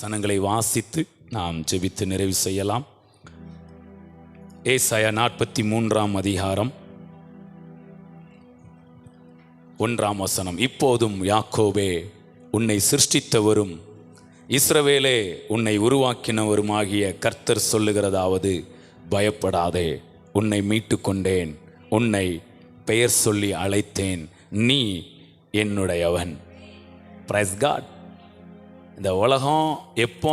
சனங்களை வாசித்து நாம் ஜெபித்து நிறைவு செய்யலாம். ஏசாயா நாற்பத்தி மூன்றாம் அதிகாரம் ஒன்றாம் வசனம். இப்போதும் யாக்கோபே உன்னை சிருஷ்டித்தவரும் இஸ்ரவேலே உன்னை உருவாக்கினவருமாகிய கர்த்தர் சொல்லுகிறதாவது பயப்படாதே. உன்னை மீட்டு கொண்டேன் உன்னை பெயர் சொல்லி அழைத்தேன் நீ என்னுடையவன். பிரைஸ் காட் இந்த உலகம் எப்போ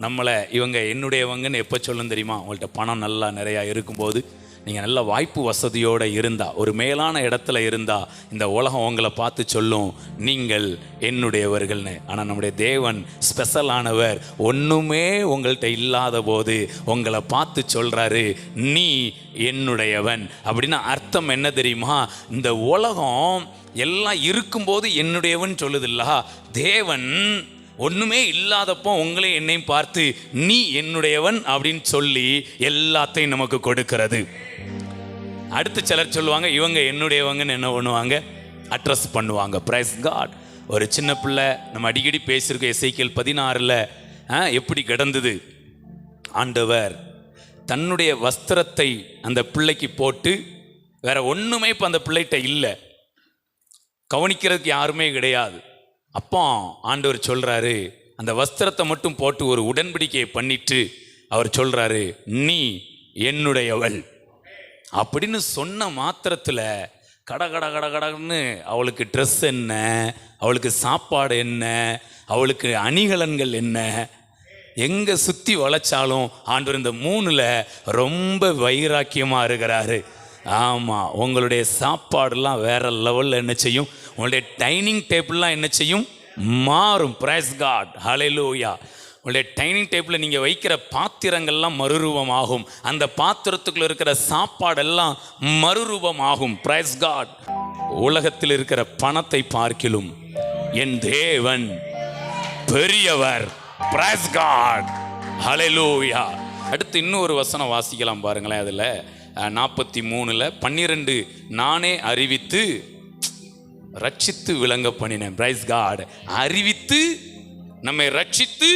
நம்மளை இவங்க என்னுடையவங்கன்னு எப்போ சொல்லும் தெரியுமா? உங்கள்கிட்ட பணம் நல்லா நிறையா இருக்கும்போது நீங்கள் நல்ல வாய்ப்பு வசதியோடு இருந்தால் ஒரு மேலான இடத்துல இருந்தால் இந்த உலகம் உங்களை பார்த்து சொல்லும் நீங்கள் என்னுடையவர்கள்னு. ஆனால் நம்முடைய தேவன் ஸ்பெஷலானவர் ஒன்றுமே உங்கள்கிட்ட இல்லாத போது உங்களை பார்த்து சொல்கிறாரு நீ என்னுடையவன். அப்படின்னா அர்த்தம் என்ன தெரியுமா? இந்த உலகம் எல்லாம் இருக்கும்போது என்னுடையவன் சொல்லுதில்ல தேவன் ஒன்றுமே இல்லாதப்போ உங்களே என்னையும் பார்த்து நீ என்னுடையவன் அப்படின்னு சொல்லி எல்லாத்தையும் நமக்கு கொடுக்கிறது. அடுத்து சிலர் சொல்லுவாங்க இவங்க என்னுடையவங்கன்னு என்ன பண்ணுவாங்க? அட்ரஸ் பண்ணுவாங்க. ப்ரைஸ் காட் ஒரு சின்ன பிள்ளை நம்ம அடிக்கடி பேசியிருக்கோம் எஸ்ஐக்கியல் பதினாறில் எப்படி கிடந்தது? ஆண்டவர் தன்னுடைய வஸ்திரத்தை அந்த பிள்ளைக்கு போட்டு வேற ஒன்றுமே இப்போ அந்த பிள்ளைகிட்ட இல்லை. கவனிக்கிறதுக்கு யாருமே கிடையாது. அப்போ ஆண்டவர் சொல்கிறாரு அந்த வஸ்திரத்தை மட்டும் போட்டு ஒரு உடன்படிக்கையை பண்ணிட்டு அவர் சொல்கிறாரு நீ என்னுடையவள். அப்படின்னு சொன்ன மாத்திரத்தில் கட கட கட கடன்னு அவளுக்கு ட்ரெஸ் என்ன அவளுக்கு சாப்பாடு என்ன அவளுக்கு அணிகலன்கள் என்ன எங்கே சுற்றி வளைச்சாலும் ஆண்டவர் இந்த மூணில் ரொம்ப வைராக்கியமாக இருக்கிறாரு. ஆமாம் உங்களுடைய சாப்பாடுலாம் வேற லெவலில் என்ன செய்யும்? உங்களுடைய டைனிங் டேபிள்லாம் என்ன செய்யும்? மாறும். பிரைஸ் காட் ஹலெலூயா உங்களுடைய டைனிங் டேபிளில் நீங்கள் வைக்கிற பாத்திரங்கள்லாம் மறுரூபமாகும். அந்த பாத்திரத்துக்குள்ள இருக்கிற சாப்பாடெல்லாம் மறுரூபமாகும். பிரைஸ் காட் உலகத்தில் இருக்கிற பணத்தை பார்க்கிலும் என் தேவன் பெரியவர். பிரைஸ் காட் ஹலெலூயா அடுத்து இன்னொரு வசனம் வாசிக்கலாம் பாருங்களேன் அதில். நாற்பத்தி மூணில் பன்னிரெண்டு நானே அறிவித்து ரட்சித்து விளங்க பண்ணினேன். பிரைஸ் காட் அறிவித்து நம்மை ரட்சித்து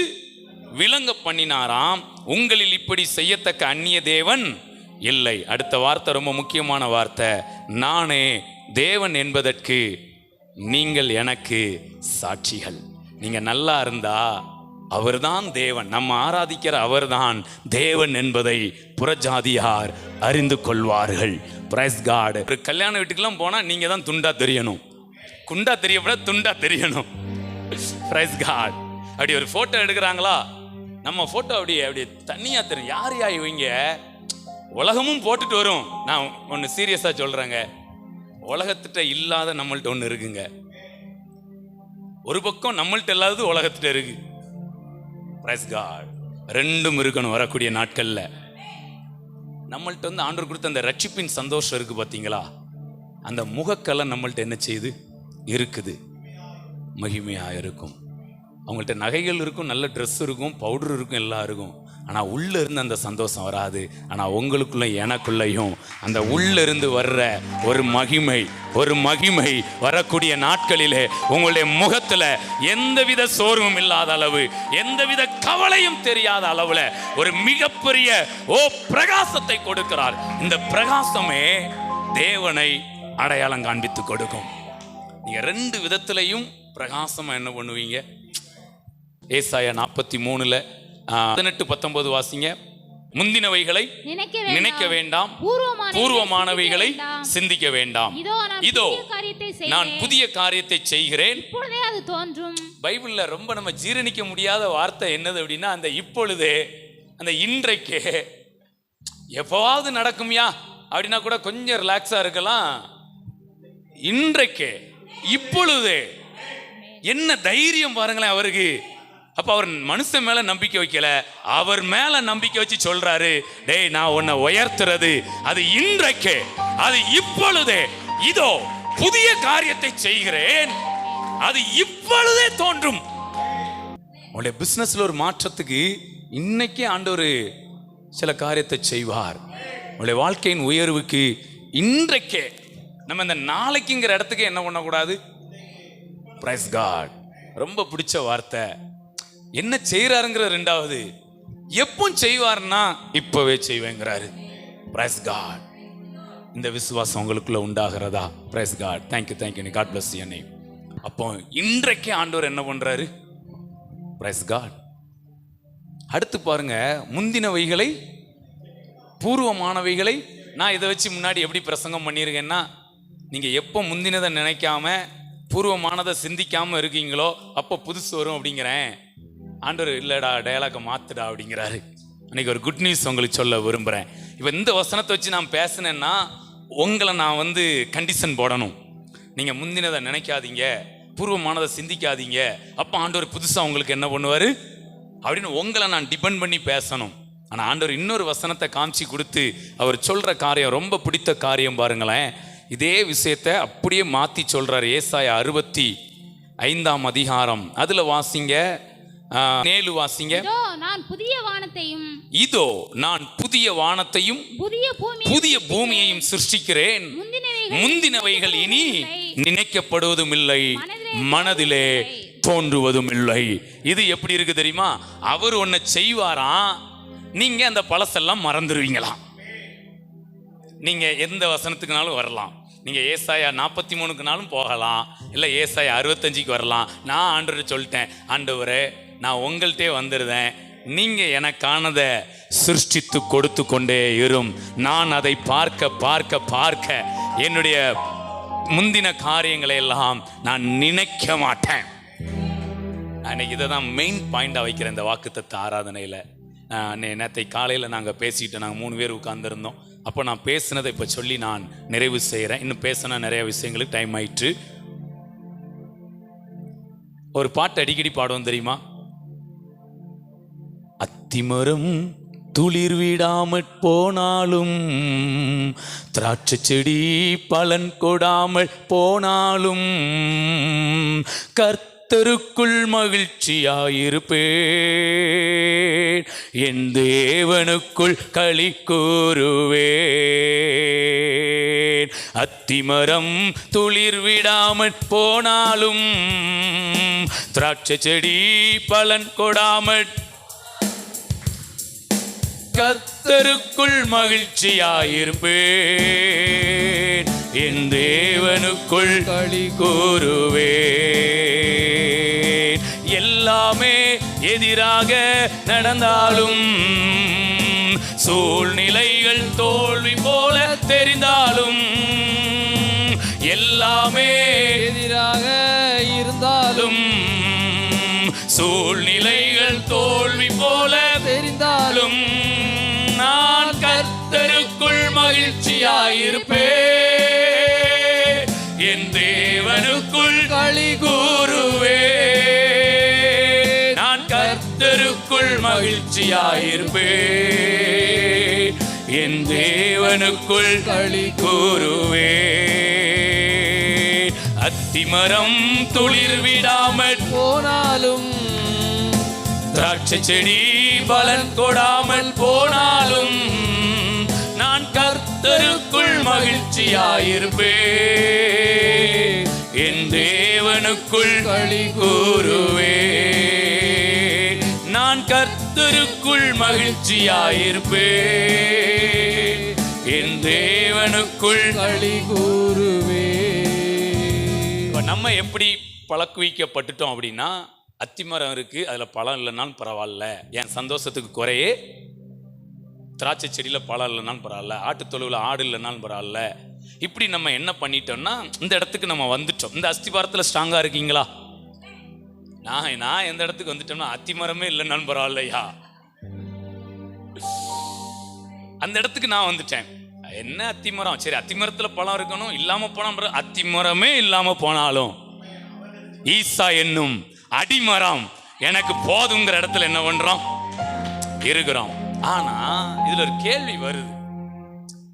விளங்க பண்ணினாராம். உங்களில் இப்படி செய்யத்தக்க அந்நிய தேவன் இல்லை. அடுத்த வார்த்தை ரொம்ப முக்கியமான வார்த்தை. நானே தேவன் என்பதற்கு நீங்கள் எனக்கு சாட்சிகள். நீங்கள் நல்லா இருந்தா அவர்தான் தேவன். நம்ம ஆராதிக்கிற அவர்தான் தேவன் என்பதை புறஜாதியார் அறிந்து கொள்வார்கள். பிரைஸ் காட் ஒரு கல்யாண வீட்டுக்கெல்லாம் போனால் நீங்கள் தான் துண்டா தெரியணும். குண்டா தெரியப்பட துண்டா தெரியணும். பிரைஸ் காட் அப்படி ஒரு ஃபோட்டோ எடுக்கிறாங்களா? நம்ம ஃபோட்டோ அப்படியே அப்படியே தனியாக தெரியும் யார் யா இவங்க? உலகமும் போட்டுட்டு வரும். நான் ஒன்று சீரியஸாக சொல்கிறேங்க உலகத்திட்ட இல்லாத நம்மள்ட்ட ஒன்று இருக்குங்க. ஒரு பக்கம் நம்மள்ட்ட இல்லாதது உலகத்திட்ட இருக்கு. பிரைஸ் காட் ரெண்டும் இருக்கணும் வரக்கூடிய நாட்களில். நம்மள்ட்ட வந்து ஆண்டவர் கொடுத்த அந்த ரட்சிப்பின் சந்தோஷம் இருக்குது பார்த்தீங்களா அந்த முகக்கலை நம்மள்ட்ட என்ன செய்யுது? இருக்குது. மகிமையாக இருக்கும். அவங்கள்ட்ட நகைகள் இருக்கும் நல்ல ட்ரெஸ் இருக்கும் பவுடர் இருக்கும் எல்லாம் இருக்கும். ஆனால் உள்ளே இருந்து அந்த சந்தோஷம் வராது. ஆனால் உங்களுக்குள்ள எனக்குள்ளேயும் அந்த உள்ளிருந்து வர்ற ஒரு மகிமை ஒரு மகிமை வரக்கூடிய நாட்களிலே உங்களுடைய முகத்தில் எந்தவித சோர்வும் இல்லாத அளவு எந்தவித கவலையும் தெரியாத அளவில் ஒரு மிகப்பெரிய ஓ பிரகாசத்தை கொடுக்கிறார். இந்த பிரகாசமே தேவனை அடையாளம் காண்பித்து கொடுக்கும். நீங்க ரெண்டு விதத்திலையும் பிரகாசமா என்ன பண்ணுவீங்க? ஏசாயா நாற்பத்தி மூணுல பதினெட்டு பத்தொன்பது வாசிங்க. முந்தினவைகளை நினைக்க வேண்டாம். பூர்வமான பூர்வமானவைகளை சிந்திக்க வேண்டாம். இதோ நான் புதிய காரியத்தை செய்கிறேன். பைபிள்ல ரொம்ப நம்ம ஜீரணிக்க முடியாத வார்த்தை என்னது அப்படின்னா அந்த இப்பொழுது அந்த இன்றைக்கு எப்பவாவது நடக்கும்யா? அப்படின்னா கூட கொஞ்சம் ரிலாக்ஸா இருக்கலாம். இன்றைக்கு. இப்பொழுது என்ன தைரியம் பாருங்களேன் அவருக்கு. அப்ப அவர் மனுஷன் மேல நம்பிக்கை வைக்கல. அவர் மேல நம்பிக்கை வச்சு சொல்றாரு டேய் நான் உன்னை உயர்த்துறது அது இன்றைக்கு அது இப்பொழுதே இதோ புதிய காரியத்தை செய்கிறேன். அது இப்பொழுதே தோன்றும். உங்களுடைய பிசினஸ்ல ஒரு மாற்றத்துக்கு இன்னைக்கே ஆண்டவர் சில காரியத்தை செய்வார். உங்களுடைய வாழ்க்கையின் உயர்வுக்கு இன்றைக்கே நம்ம இந்த நாளைக்குங்கிற இடத்துக்கு என்ன பண்ணக்கூடாது? பிரைஸ் காட் ரொம்ப பிடிச்ச வார்த்தை. என்ன செய்கிறாருங்கிற ரெண்டாவது. எப்போ செய்வார்னா இப்பவே செய்வேங்கிறாரு. பிரைஸ் காட் இந்த விசுவாசம் உங்களுக்குள்ள உண்டாகிறதா? Praise God thank you thank you God bless என்னை அப்போ இன்றைக்கே ஆண்டவர் என்ன பண்ணுறாரு பிரைஸ் காட் அடுத்து பாருங்க. முந்தினவைகளை பூர்வமானவைகளை நான் இதை வச்சு முன்னாடி எப்படி பிரசங்கம் பண்ணியிருக்கேன்னா நீங்கள் எப்போ முந்தினதை நினைக்காம பூர்வமானதை சிந்திக்காமல் இருக்கீங்களோ அப்போ புதுசு வரும் அப்படிங்கிறேன். ஆண்டவர் இல்லைடா டயலாக மாத்துடா அப்படிங்கிறாரு. அன்னைக்கு ஒரு குட் நியூஸ் உங்களுக்கு சொல்ல விரும்புகிறேன் இப்போ இந்த வசனத்தை வச்சு நான் பேசினேன்னா உங்களை நான் வந்து கண்டிஷன் போடணும். நீங்கள் முந்தினதை நினைக்காதீங்க பூர்வமானதை சிந்திக்காதீங்க அப்போ ஆண்டவர் புதுசாக உங்களுக்கு என்ன பண்ணுவார்? அப்படின்னு உங்களை நான் டிபெண்ட் பண்ணி பேசணும். ஆனால் ஆண்டவர் இன்னொரு வசனத்தை காமிச்சு கொடுத்து அவர் சொல்கிற காரியம் ரொம்ப பிடித்த காரியம் பாருங்களேன். இதே விஷயத்தை அப்படியே மாற்றி சொல்கிறார் ஏசாயா அறுபத்தி ஐந்தாம் அதிகாரம். அதில் வாசிங்க. நேலு வாசிங்க. நான் புதிய வானத்தையும் இதோ நான் புதிய வானத்தையும் புதிய புதிய பூமியையும் சிருஷ்டிக்கிறேன். முந்தினவைகள் இனி. நினைக்கப்படுவதும் இல்லை மனதிலே மனதிலே தோன்றுவதும் இல்லை இது எப்படி இருக்கு தெரியுமா? அவர் ஒன்ன செய்வாராம் நீங்க அந்த பழசெல்லாம் மறந்துடுவீங்களாம் நீங்க எந்த வசனத்துக்குனாலும் வரலாம். நீங்கள் ஏசாயா நாற்பத்தி மூணுக்குனாலும் போகலாம் இல்லை ஏசாயா அறுபத்தஞ்சிக்கு வரலாம். நான் ஆண்டவர் சொல்லிட்டேன் ஆண்டவரே நான் உங்கள்கிட்டே வந்துடுதேன் நீங்கள் எனக்கானதை சிருஷ்டித்து கொடுத்து கொண்டே இரும். நான் அதை பார்க்க பார்க்க பார்க்க என்னுடைய முந்தின காரியங்களை எல்லாம் நான் நினைக்க மாட்டேன். அன்னைக்கு இதை தான் மெயின் பாயிண்டாக வைக்கிறேன் இந்த வாக்குத்தத்த ஆராதனையில். நேற்றை காலையில் நாங்கள் பேசிக்கிட்டு நாங்கள் மூணு பேர் உட்காந்துருந்தோம் அப்போ நான் பேசினதை இப்போ சொல்லி நான் நிறைவு செய்கிறேன் இன்னும் பேசினா நிறைய விஷயங்களுக்கு டைம் ஆயிற்று. ஒரு பாட்டு அடிக்கடி பாடுவோம் தெரியுமா? அத்திமரம் துளிர் விடாமற் போனாலும் திராட்சை செடி பலன் கொடாமல் போனாலும் கத்தருக்குள் மகிழ்ச்சியாயிருப்பேன். என் தேவனுக்குள் களி கூறுவேன். அத்திமரம் துளிர் விடாமல் போனாலும் திராட்சை செடி பலன் கொடாமல். கத்தருக்குள் மகிழ்ச்சியாயிருப்பேன். என் தேவனுக்குள் களி கூறுவேன். எல்லாமே எதிராக நடந்தாலும் சூழ்நிலைகள் தோல்வி போல தெரிந்தாலும் எல்லாமே எதிராக இருந்தாலும் சூழ்நிலைகள் தோல்வி போல தெரிந்தாலும் நான் கர்த்தருக்குள் மகிழ்ச்சியாயிருப்பேன். கர்த்தருக்குள் மகிழ்ச்சியாயிருப்பே. என் தேவனுக்குள் களி கூறுவே. அத்திமரம் துளிர் விடாமற் போனாலும் திராட்சை செடி பலன் கொடாமல் போனாலும் நான் கர்த்தருக்குள் மகிழ்ச்சியாயிருப்பே. என் தேவனுக்குள் களி கூறுவே. கர்த்தருக்குள் மகிழ்ச்சியாயிருப்பேன். என் தேவனுக்குள் களி கூறுவே இப்ப நம்ம எப்படி பழக்குவிக்கப்பட்டுட்டோம் அப்படின்னா அத்திமரம் இருக்கு அதுல பழம் இல்லைனாலும் பரவாயில்ல. என் சந்தோஷத்துக்கு குறையே. திராட்சை செடியில பழம் இல்லைனாலும் பரவாயில்ல. ஆட்டுத்தொழுவில் ஆடு இல்லைனாலும் பரவாயில்ல. இப்படி நம்ம என்ன பண்ணிட்டோம்னா இந்த இடத்துக்கு நம்ம வந்துட்டோம். இந்த அஸ்திபாரத்தில் ஸ்ட்ராங்கா இருக்கீங்களா? நான் நான் எந்த இடத்துக்கு வந்துட்டோம்னா அத்திமரமே இல்லைனாலும் பரவாயில்லையா அந்த இடத்துக்கு நான் வந்துட்டேன். என்ன அத்திமரம்? சரி அத்திமரத்தில் பழம் இருக்கணும் இல்லாம போனா அத்திமரமே இல்லாம போனாலும் ஈசா என்னும் அடிமரம் எனக்கு போதுங்கிற இடத்துல என்ன பண்றோம்? இருக்கிறோம். ஆனா இதுல ஒரு கேள்வி வருது.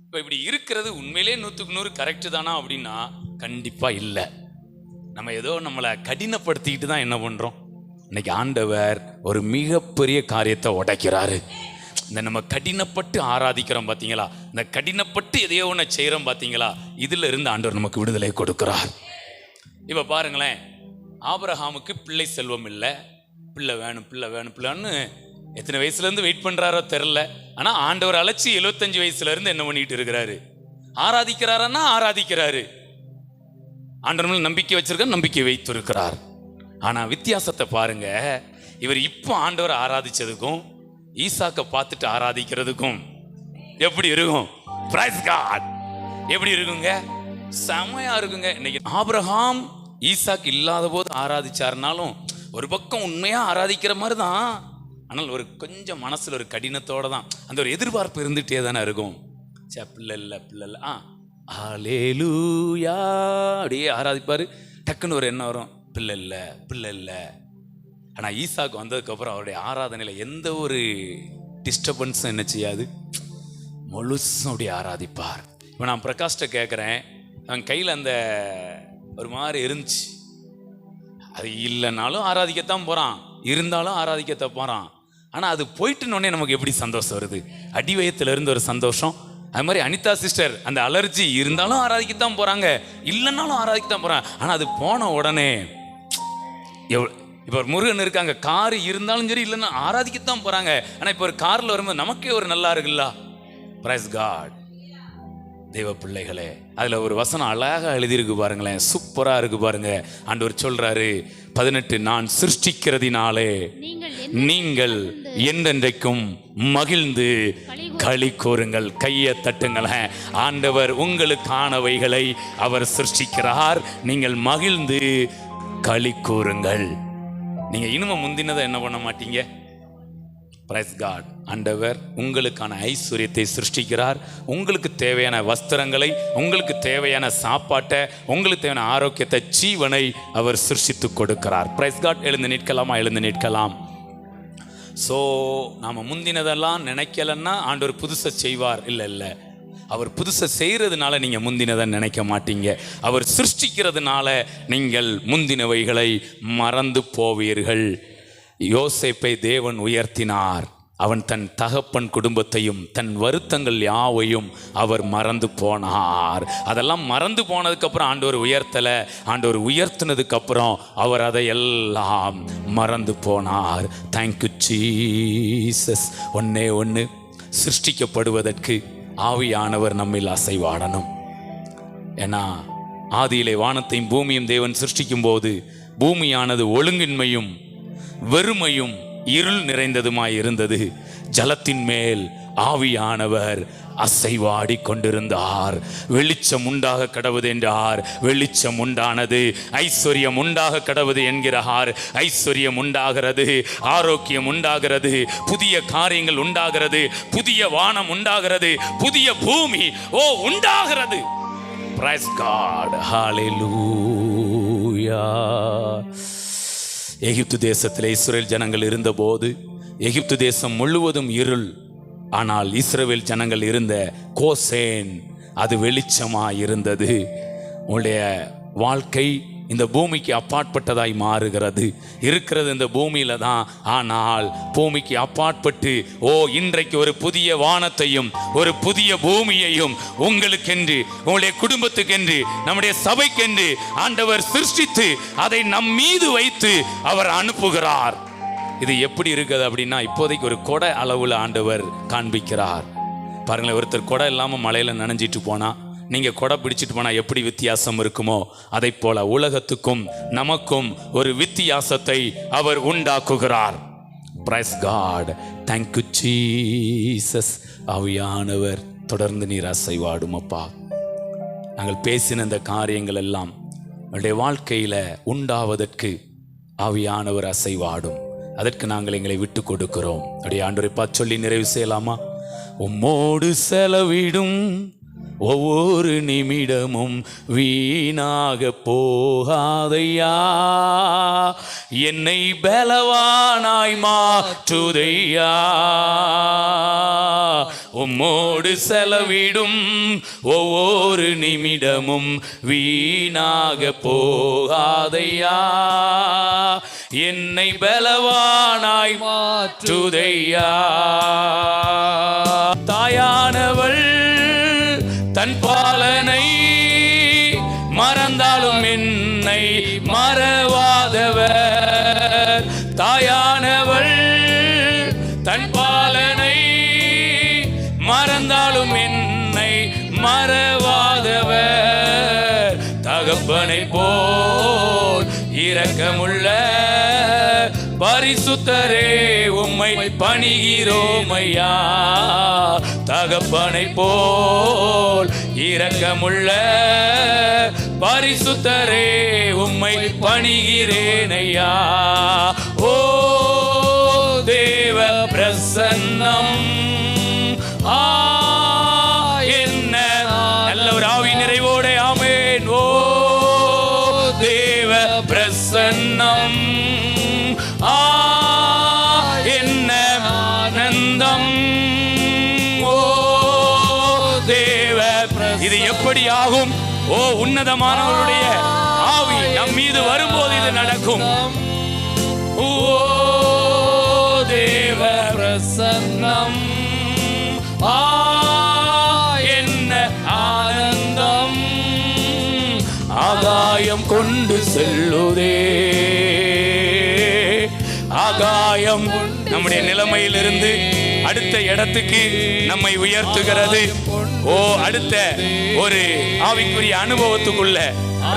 இப்ப இப்படி இருக்கிறது உண்மையிலே நூத்துக்கு நூறு கரெக்ட் தானா அப்படின்னா கண்டிப்பா இல்லை. நம்ம ஏதோ நம்மளை கடினப்படுத்திக்கிட்டு தான் என்ன பண்ணுறோம் இன்னைக்கு ஆண்டவர் ஒரு மிகப்பெரிய காரியத்தை உடைக்கிறாரு. இந்த நம்ம கடினப்பட்டு ஆராதிக்கிறோம் பார்த்தீங்களா இந்த கடினப்பட்டு எதையோ ஒன்று செய்கிறோம் பார்த்தீங்களா இதுல இருந்து ஆண்டவர் நமக்கு விடுதலை கொடுக்கிறார். இப்போ பாருங்களேன். ஆபரஹாமுக்கு பிள்ளை செல்வம் இல்லை. பிள்ளை வேணும் பிள்ளை வேணும் பிள்ளைன்னு எத்தனை வயசுலேருந்து வெயிட் பண்ணுறாரோ தெரில ஆனால் ஆண்டவர் அழைச்சி எழுபத்தஞ்சு வயசுலேருந்து என்ன பண்ணிட்டு இருக்கிறாரு? ஆராதிக்கிறாரன்னா ஆராதிக்கிறாரு. ஆண்டவர் நம்பிக்கை வச்சிருக்க நம்பிக்கை வைத்திருக்கிறார். ஆனால் வித்தியாசத்தை பாருங்க இவர் இப்போ ஆண்டவரை ஆராதிச்சதுக்கும் ஈசாக்கை பார்த்துட்டு ஆராதிக்கிறதுக்கும் எப்படி இருக்கும்? Praise எப்படி இருக்குங்க? செமையா இருக்குங்க. இன்னைக்கு ஆபிரஹாம் ஈசாக் இல்லாத போது ஆராதிச்சாருனாலும் ஒரு பக்கம் உண்மையா ஆராதிக்கிற மாதிரி தான் ஆனால் ஒரு கொஞ்சம் மனசில் ஒரு கடினத்தோட தான். அந்த ஒரு எதிர்பார்ப்பு இருந்துகிட்டே தானே இருக்கும். சே பிள்ளை இல்லை பிள்ளை இல்லை. ஆ ஆலேலூயா அப்படியே ஆராதிப்பார். டக்குன்னு ஒரு எண்ணம் வரும். பிள்ளை இல்லை பிள்ளை இல்லை. ஆனால் ஈசாக்கு வந்ததுக்கப்புறம் அவருடைய ஆராதனையில் எந்த ஒரு டிஸ்டர்பன்ஸும் என்ன செய்யாது. முழுசும் அப்படி ஆராதிப்பார். இப்போ நான் பிரகாஷ்ட கேட்குறேன் அவன் கையில் அந்த ஒரு மாதிரி இருந்துச்சு. அது இல்லைனாலும் ஆராதிக்கத்தான் போகிறான் இருந்தாலும் ஆராதிக்கத்தான் போகிறான் ஆனால் அது போயிட்டுனோடனே நமக்கு எப்படி சந்தோஷம் வருது? அடி ஒரு சந்தோஷம் அது மாதிரி அனிதா சிஸ்டர் அந்த அலர்ஜி இருந்தாலும் ஆராதிக்கத்தான் போகிறாங்க இல்லைன்னாலும் ஆராதிக்கத்தான் போகிறாங்க ஆனால் அது போன உடனே எவ்வளோ இப்போ ஒரு முருகன் இருக்காங்க கார் இருந்தாலும் சரி இல்லைன்னா ஆராதிக்கத்தான் போகிறாங்க ஆனால் இப்போ ஒரு காரில் வரும்போது நமக்கே ஒரு நல்லா இருக்குல்ல? பிரைஸ் காட் தெய்வ பிள்ளைகளே அதில் ஒரு வசனம் அழகாக எழுதியிருக்கு பாருங்களேன் சூப்பராக இருக்கு பாருங்க. ஆண்டவர் சொல்றாரு பதினெட்டு நான் சிருஷ்டிக்கிறதினாலே நீங்கள் நீங்கள் என்றென்றைக்கும் மகிழ்ந்து களி கூறுங்கள் கையை தட்டுங்களேன் ஆண்டவர் உங்களுக்கானவைகளை அவர் சிருஷ்டிக்கிறார். நீங்கள் மகிழ்ந்து களி கூறுங்கள். நீங்கள் இனிமே முந்தினதை என்ன பண்ண மாட்டீங்க? பிரைஸ் காட் ஆண்டவர் உங்களுக்கான ஐஸ்வர்யத்தை சிருஷ்டிக்கிறார். உங்களுக்கு தேவையான வஸ்திரங்களை உங்களுக்கு தேவையான சாப்பாட்டை உங்களுக்கு தேவையான ஆரோக்கியத்தை ஜீவனை அவர் சிருஷ்டித்து கொடுக்கிறார். பிரைஸ் காட் எழுந்து நிற்கலாமா? எழுந்து நிற்கலாம். ஸோ நாம் முந்தினதெல்லாம் நினைக்கலன்னா ஆண்டவர் புதுசை செய்வார். இல்லை இல்லை. அவர் புதுசை செய்கிறதுனால நீங்கள் முந்தினதை நினைக்க மாட்டீங்க. அவர் சிருஷ்டிக்கிறதுனால நீங்கள் முந்தினவைகளை மறந்து போவீர்கள். யோசேப்பை தேவன் உயர்த்தினார். அவன் தன் தகப்பன் குடும்பத்தையும் தன் வருத்தங்கள் யாவையும் அவர் மறந்து போனார். அதெல்லாம் மறந்து போனதுக்கப்புறம் ஆண்டவர் உயர்த்தலை ஆண்டவர் உயர்த்தினதுக்கப்புறம் அவர் அதை எல்லாம் மறந்து போனார். தேங்க்யூ சீசஸ் ஒன்னே ஒன்று சிருஷ்டிக்கப்படுவதற்கு ஆவியானவர் நம்மில் அசைவாடணும். ஏன்னா ஆதியிலே வானத்தையும் பூமியும் தேவன் சிருஷ்டிக்கும் போது பூமியானது ஒழுங்கின்மையும் வெறுமையும் இருள் நிறைந்ததுமாய் இருந்தது ஜலத்தின் மேல் ஆவியானவர் அசைவாடி கொண்டிருந்தார். வெளிச்சம் உண்டாக கடவுது என்றார். வெளிச்சம் உண்டானது ஐஸ்வர்யம் உண்டாக கடவுது என்கிறார். ஐஸ்வர்யம் உண்டாகிறது ஆரோக்கியம் உண்டாகிறது புதிய காரியங்கள் உண்டாகிறது புதிய வானம் உண்டாகிறது புதிய பூமி ஓ உண்டாகிறது. Price God. Hallelujah. எகிப்து தேசத்தில் இஸ்ரேல் ஜனங்கள் இருந்தபோது எகிப்து தேசம் முழுவதும் இருள். ஆனால் இஸ்ரேல் ஜனங்கள் இருந்த கோசேன் அது வெளிச்சமாக இருந்தது. உங்களுடைய வாழ்க்கை இந்த பூமிக்கு அப்பாற்பட்டதாய் மாறுகிறது. இருக்கிறது இந்த பூமியில தான். ஆனால் பூமிக்கு அப்பாற்பட்டு ஓ இன்றைக்கு ஒரு புதிய வானத்தையும் ஒரு புதிய பூமியையும் உங்களுக்கென்று உங்களுடைய குடும்பத்துக்கென்று நம்முடைய சபைக்கென்று ஆண்டவர் சிருஷ்டித்து அதை நம் மீது வைத்து அவர் அனுப்புகிறார். இது எப்படி இருக்குது அப்படின்னா இப்போதைக்கு ஒரு கொடை அளவுல ஆண்டவர் காண்பிக்கிறார். பாருங்களேன் ஒருத்தர் கொடை இல்லாமல் மழையில நனைஞ்சிட்டு போனா நீங்கள் கொடை பிடிச்சிட்டு போனால் எப்படி வித்தியாசம் இருக்குமோ? அதை போல உலகத்துக்கும் நமக்கும் ஒரு வித்தியாசத்தை அவர் உண்டாக்குகிறார். Praise God thank you Jesus அவையானவர் தொடர்ந்து நீர் அசைவாடும் அப்பா நாங்கள் பேசின இந்த காரியங்கள் எல்லாம் உங்களுடைய வாழ்க்கையில் உண்டாவதற்கு ஆவியானவர் அசைவாடும். அதற்கு நாங்கள் எங்களை விட்டு கொடுக்கிறோம். அப்படியே ஆண்டு சொல்லி நிறைவு செய்யலாமா? உம்மோடு செலவிடும் ஒவ்வொரு நிமிடமும் வீணாக போகாதையா? என்னை பலவானாய் மாற்றுதையா? உம்மோடு செலவிடும் ஒவ்வொரு நிமிடமும் வீணாக போகாதையா? என்னை பலவானாய் மாற்றுதையா? தாயானவள் தன் பாலனை மறந்தாலும் என்னை மறவாதவர். தாயானவள் தன் பாலனை மறந்தாலும் என்னை மறவாதவர். தகப்பனை போல் இரக்கமுள்ள பரிசுத்தரே உம்மை பணிகிறோமையா தகப்பனை போல் இரக்கமுள்ள பரிசுத்தரே உம்மை பணிகிறேன் ஐயா. ஓ தேவ பிரசன்னம். ஆ என்ன? நல்ல ஒரு ஆவி நிறைவோட ஆமேன். ஓ தேவ பிரசன்னம். ஆகும் ஓ உன்னதமானவருடைய ஆவி நம் மீது வரும்போது இது நடக்கும். ஓ தேவ பிரசன்னம். ஆ என்ன ஆனந்தம். ஆகாயம் கொண்டு செல்லுதே. ஆகாயம் நம்முடைய நிலைமையிலிருந்து அடுத்த இடத்துக்கு நம்மை உயர்த்துகிறது. ஓ அடுத்த ஒரு ஆவிக்குரிய அனுபவத்துக்குள்ள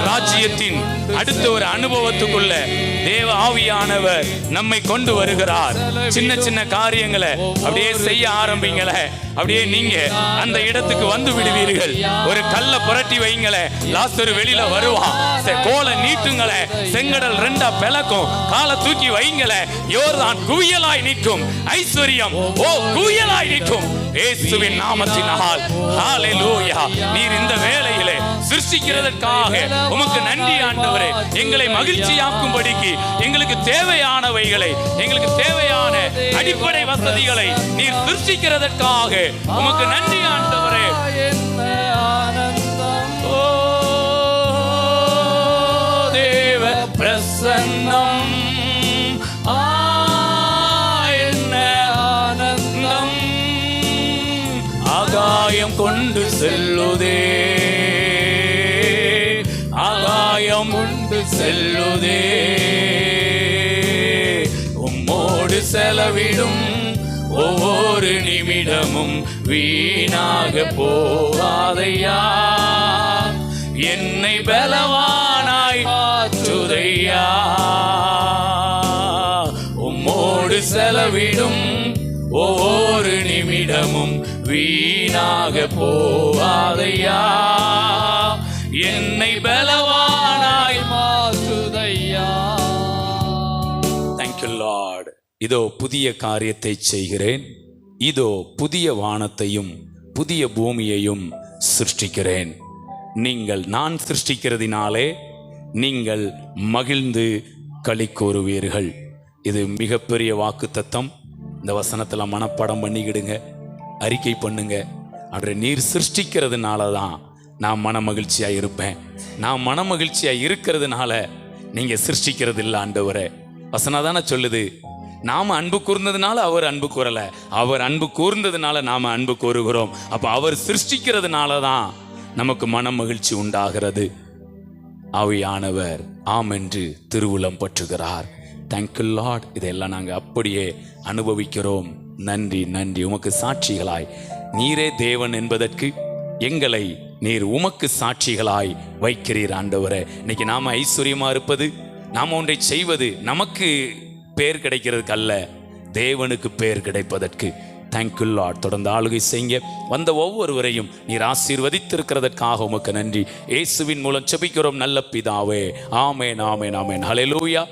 ராஜ்யத்தின் அடுத்த ஒரு அனுபவத்துக்குள்ள தேவ ஆவியானவர் நம்மை கொண்டு வருகிறார். சின்ன சின்ன காரியங்களை அப்படியே செய்ய ஆரம்பிங்கள. அப்படியே நீங்க அந்த இடத்துக்கு வந்து விடுவீர்கள். ஒரு கல்ல புரட்டி வைங்களே லாஸ்டர் வெளியில வருவான். கோலை நீட்டுங்களே செங்கடல் ரெண்டா பிளக்கும். காலை தூக்கி வைங்களே யோர்தான் குவியலாய் நிற்கும். ஐஸ்வர்யம் ஓ குவியலாய் நிற்கும். இயேசுவின் நாமத்தினால். ஹalleluya. நீர் இந்த வேளையிலே சிருஷ்டிக்கிறதற்காக உமக்கு நன்றி ஆண்டவரே. எங்களை மகிழ்ச்சியாக்கும்படிக்கு எங்களுக்கு தேவையானவைகளை எங்களுக்கு தேவையான அடிப்படை வசதிகளை நீர் சிருஷ்டிக்கிறதற்காக உமக்கு நன்றி ஆண்டவரே. ஓ தேவ பிரசன்னம். செல்லுதே. ஆதாயம் உண்டு செல்லுதே. உம்மோடு செலவிடும் ஒவ்வொரு நிமிடமும் வீணாக போகாதையா. என்னை பலவானாய் மாற்றுதையா உம்மோடு செலவிடும் ஒவ்வொரு நிமிடமும் வீணாக போகாதையா என்னை பலவானாய் மாற்றுதையா? தேங்க்யூ லார்ட் இதோ புதிய காரியத்தை செய்கிறேன். இதோ புதிய வானத்தையும் புதிய பூமியையும் சிருஷ்டிக்கிறேன். நீங்கள் நான் சிருஷ்டிக்கிறதினாலே நீங்கள் மகிழ்ந்து களி கூறுவீர்கள். இது மிகப்பெரிய வாக்கு தத்தம் இந்த வசனத்தில் மனப்பாடம் பண்ணிக்கிடுங்க. அறிக்கை பண்ணுங்கள் அப்படி நீர் சிருஷ்டிக்கிறதுனால தான் நான் மன மகிழ்ச்சியாக இருப்பேன். நான் மன மகிழ்ச்சியாக இருக்கிறதுனால நீங்கள் சிருஷ்டிக்கிறது இல்லை ஆண்டவரே. வசனா தானே சொல்லுது நாம அன்பு கூர்ந்ததுனால அவர் அன்பு கூறல. அவர் அன்பு கூர்ந்ததுனால நாம அன்பு கூறுகிறோம். அப்போ அவர் சிருஷ்டிக்கிறதுனால தான் நமக்கு மன மகிழ்ச்சி உண்டாகிறது. அவையானவர் ஆம் என்று திருவுளம் பற்றுகிறார். தேங்க்யூ லார்ட் இதெல்லாம் நாங்கள் அப்படியே அனுபவிக்கிறோம். நன்றி நன்றி. உமக்கு சாட்சிகளாய் நீரே தேவன் என்பதற்கு எங்களை நீர் உமக்கு சாட்சிகளாய் வைக்கிறீர் ஆண்டவரே. இன்னைக்கு நாம ஐஸ்வர்யமாக இருப்பது நாம ஒன்றை செய்வது நமக்கு பேர் கிடைக்கிறதுக்கு அல்ல தேவனுக்கு பேர் கிடைப்பதற்கு. தேங்க்யூ லாட் தொடர்ந்து ஆளுகை செய்ய வந்த ஒவ்வொருவரையும் நீர் ஆசீர்வதித்திருக்கிறதற்காக உமக்கு நன்றி. இயேசுவின் மூலம் செபிக்கிறோம் நல்ல பிதாவே. ஆமேன் ஆமேன் ஆமேன். ஹalleluya